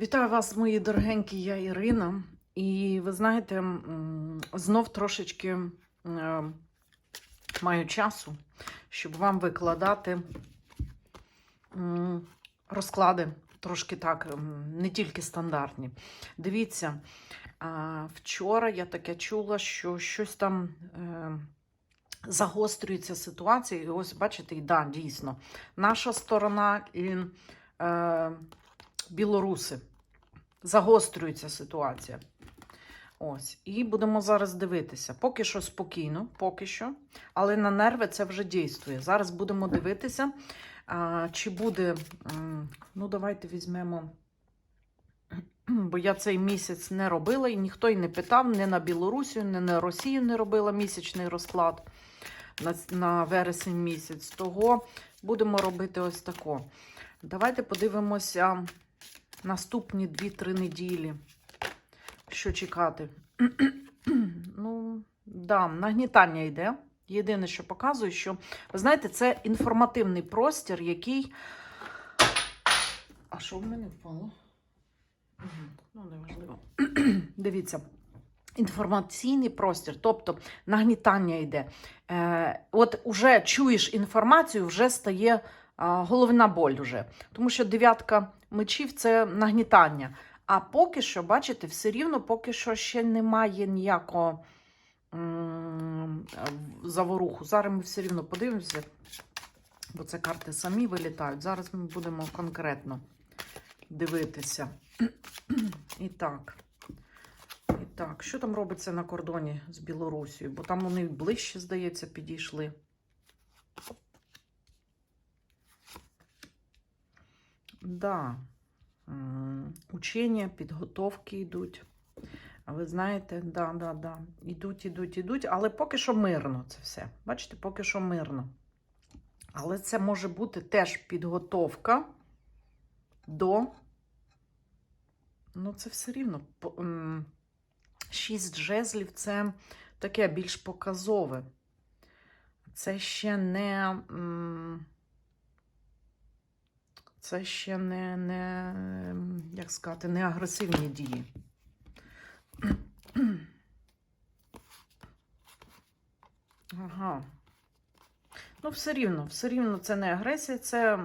Вітаю вас, мої дорогенькі, я Ірина. І ви знаєте, знов трошечки маю часу, щоб вам викладати розклади, трошки так, не тільки стандартні. Дивіться, вчора я таке чула, що щось там. е, Загострюється ситуація, і ось бачите, і да, дійсно, наша сторона і е, білоруси загострюється ситуація. Ось. І будемо зараз дивитися. Поки що спокійно, поки що, але на нерви це вже дійствує. Зараз будемо дивитися, чи буде. Ну, давайте візьмемо. Бо я цей місяць не робила і ніхто й не питав, не на Білорусію, не на Росію не робила місячний розклад на, на вересень місяць. Того будемо робити ось тако. Давайте подивимося наступні 2-3 неділі. Що чекати? ну, да, нагнітання йде. Єдине, що показую, що, ви знаєте, це інформативний простір, який. А що в мене впало? Ну, неважливо. Дивіться. Інформаційний простір, тобто нагнітання йде. Е, от уже чуєш інформацію, вже стає а, головна боль. Уже. Тому що дев'ятка мечів це нагнітання. А поки що, бачите, все рівно поки що ще немає ніякого заворуху. Зараз ми все рівно подивимося, бо це карти самі вилітають. Зараз ми будемо конкретно дивитися. І так. І так, що там робиться на кордоні з Білорусією? Бо там вони ближче, здається, підійшли. Да. Учення, підготовки йдуть. Ви знаєте, да, да, да. Ідуть, ідуть, ідуть, але поки що мирно це все. Бачите, поки що мирно. Але це може бути теж підготовка до. Ну, це все рівно. Шість жезлів це таке більш показове. Це ще не. Це ще не, не як сказати, не агресивні дії. Ага. Ну, все рівно, все рівно це не агресія, це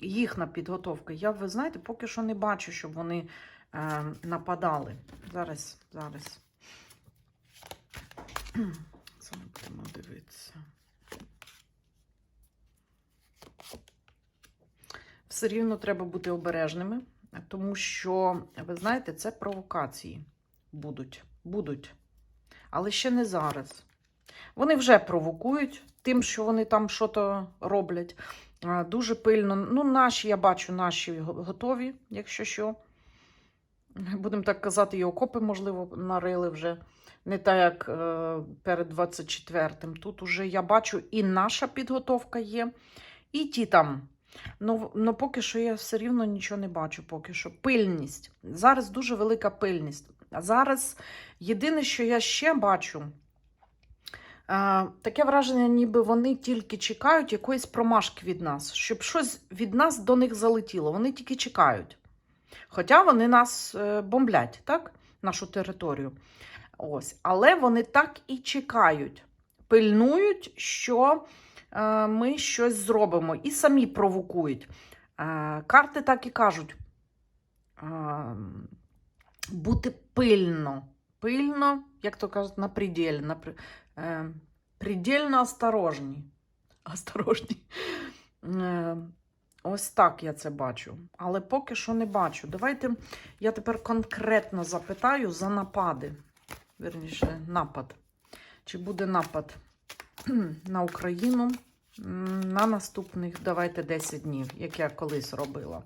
їхня підготовка. Я, ви знаєте, поки що не бачу, щоб вони е, нападали. Зараз, зараз. Це ми будемо дивитися. Все рівно треба бути обережними, тому що, ви знаєте, це провокації будуть. будуть. Але ще не зараз. Вони вже провокують тим, що вони там щось роблять. Дуже пильно. Ну, наші, я бачу, наші готові, якщо що. Будемо так казати, і окопи, можливо, нарили вже. Не так, як е, перед 24-м. Тут уже я бачу і наша підготовка є, і ті там. Ну, ну, поки що я все рівно нічого не бачу. Поки що. Пильність. Зараз дуже велика пильність. А зараз єдине, що я ще бачу, е, таке враження, ніби вони тільки чекають якоїсь промашки від нас, щоб щось від нас до них залетіло. Вони тільки чекають. Хоча вони нас е, бомблять, так? Нашу територію. Ось. Але вони так і чекають, пильнують, що ми щось зробимо, і самі провокують. Е, карти так і кажуть: е, бути пильно. Пильно, як то кажуть, на пределі, на, е, предельно осторожні. Осторожні. Е, Ось так я це бачу. Але поки що не бачу. Давайте я тепер конкретно запитаю за напади. Верніше, напад. Чи буде напад на Україну на наступних, давайте 10 днів, як я колись робила.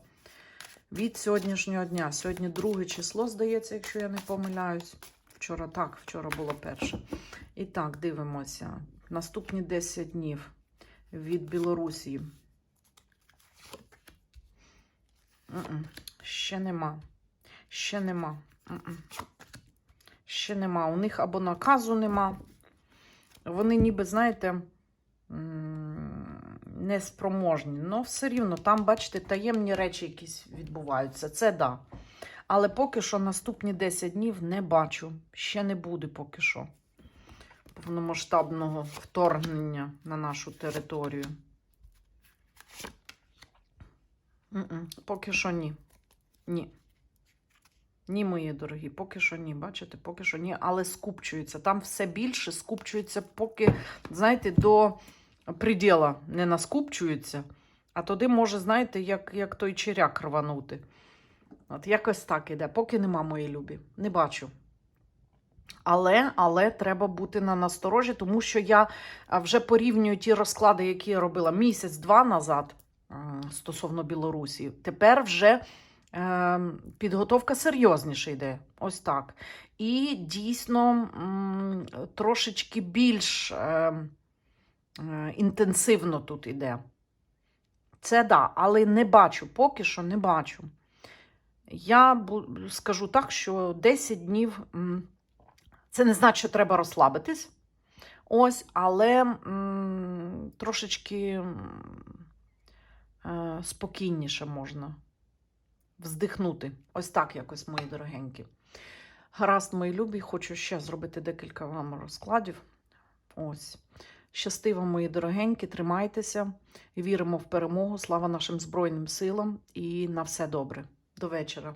Від сьогоднішнього дня. Сьогодні друге число, здається, якщо я не помиляюсь. Вчора так, вчора було перше. І так, дивимося. Наступні 10 днів від Білорусі. Ще нема. Ще нема. Ще нема. У них або наказу нема. Вони ніби, знаєте, неспроможні. Ну, все рівно, там, бачите, таємні речі якісь відбуваються. Це да. Але поки що наступні 10 днів не бачу. Ще не буде поки що повномасштабного вторгнення на нашу територію. М-м, Поки що ні. Ні. Ні, мої дорогі, поки що ні. Бачите, поки що ні, але скупчується. Там все більше скупчується, поки, знаєте, до приділа не наскупчується, а туди може, знаєте, як, як той черяк рванути. От якось так іде, поки нема мої любі. Не бачу. Але, але треба бути на насторожі, тому що я вже порівнюю ті розклади, які я робила місяць-два назад стосовно Білорусі. Тепер вже підготовка серйозніше йде. Ось так. І дійсно трошечки більш е, е, інтенсивно тут іде. Це да, але не бачу, поки що не бачу. Я скажу так, що 10 днів це не значить, що треба розслабитись. Ось, але трошечки е, спокійніше можна вздихнути. Ось так якось, мої дорогенькі. Гаразд, мої любі, хочу ще зробити декілька вам розкладів. Ось. Щасти мої дорогенькі, тримайтеся, віримо в перемогу. Слава нашим Збройним силам і на все добре. До вечора.